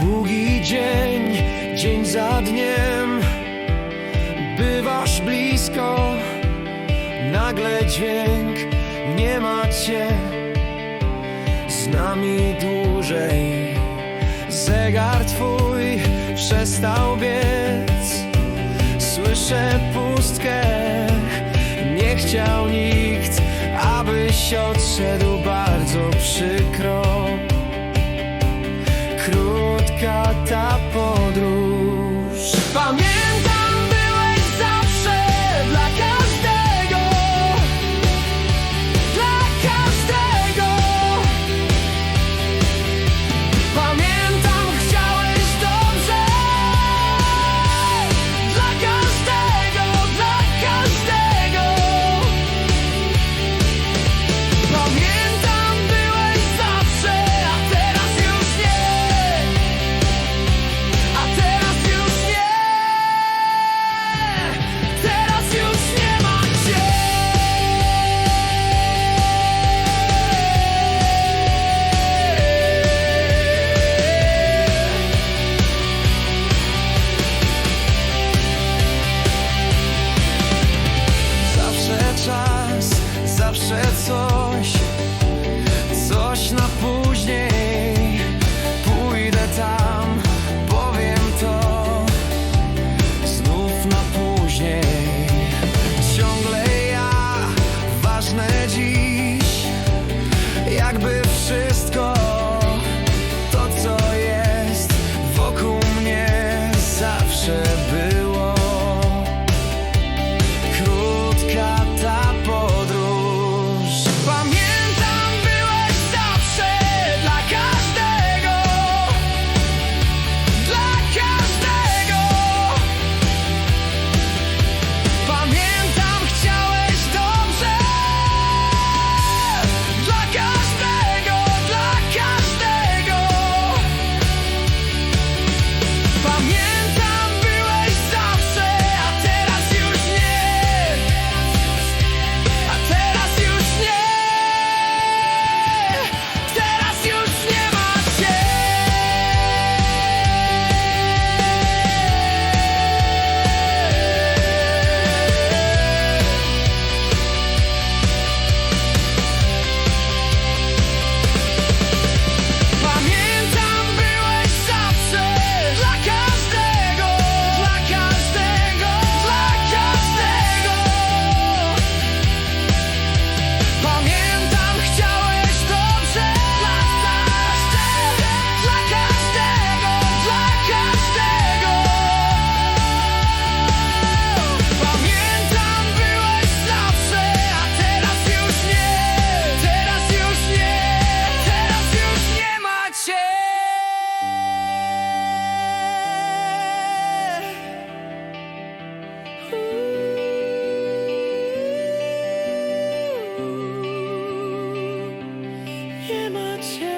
Długi dzień, dzień za dniem. Bywasz blisko Nagle dźwięk Nie ma cię. Z nami dłużej Zegar twój Przestał biec. Słyszę pustkę Nie chciał nikt Abyś odszedł God. immature.